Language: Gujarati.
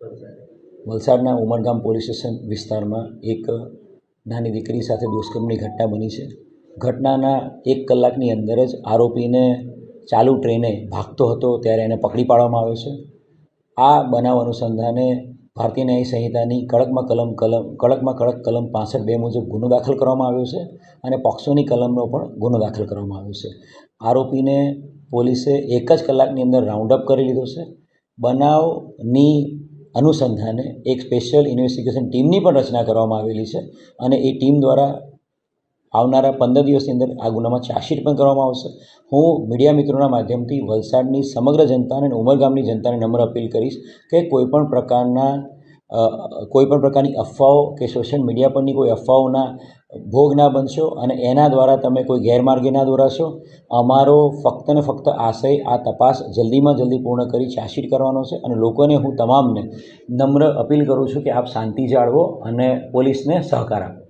વલસાડના ઉમરગામ પોલીસ સ્ટેશન વિસ્તારમાં એક નાની દીકરી સાથે દુષ્કર્મની ઘટના બની છે. ઘટનાના એક કલાકની અંદર જ આરોપીને ચાલુ ટ્રેને ભાગતો હતો ત્યારે એને પકડી પાડવામાં આવ્યો છે. આ બનાવ અનુસંધાને ભારતીય ન્યાય સંહિતાની કડકમાં કલમ કલમ કડકમાં કડક કલમ પાસઠ બે મુજબ ગુનો દાખલ કરવામાં આવ્યો છે અને પોક્સોની કલમનો પણ ગુનો દાખલ કરવામાં આવ્યો છે. આરોપીને પોલીસે એક જ કલાકની અંદર રાઉન્ડ અપ કરી લીધો છે. બનાવની અનુસંધાને એક સ્પેશિયલ ઇન્વેસ્ટિગેશન ટીમની પણ રચના કરવામાં આવેલી છે અને એ ટીમ દ્વારા આવનારા પંદર દિવસની અંદર આ ગુનામાં ચાર્જશીટ પણ કરવામાં આવશે. હું મીડિયા મિત્રોના માધ્યમથી વલસાડની સમગ્ર જનતાને ઉમરગામની જનતાને નમ્ર અપીલ કરીશ કે કોઈપણ પ્રકારના કોઈપણ પ્રકારની અફવાઓ કે સોશિયલ મીડિયા પરની કોઈ અફવાઓના ભોગ ના બનશો અને એના દ્વારા તમે કોઈ ગેરમાર્ગે ના દોરાશો, અમારો ફક્ત ને ફક્ત આશય, આ તપાસ જલ્દીમાં જલ્દી પૂર્ણ કરી ચાર્જશીટ કરવાનો છે અને લોકોને હું તમામને નમ્ર અપીલ કરું છું કે આપ શાંતિ જાળવો અને પોલીસને સહકાર આપો.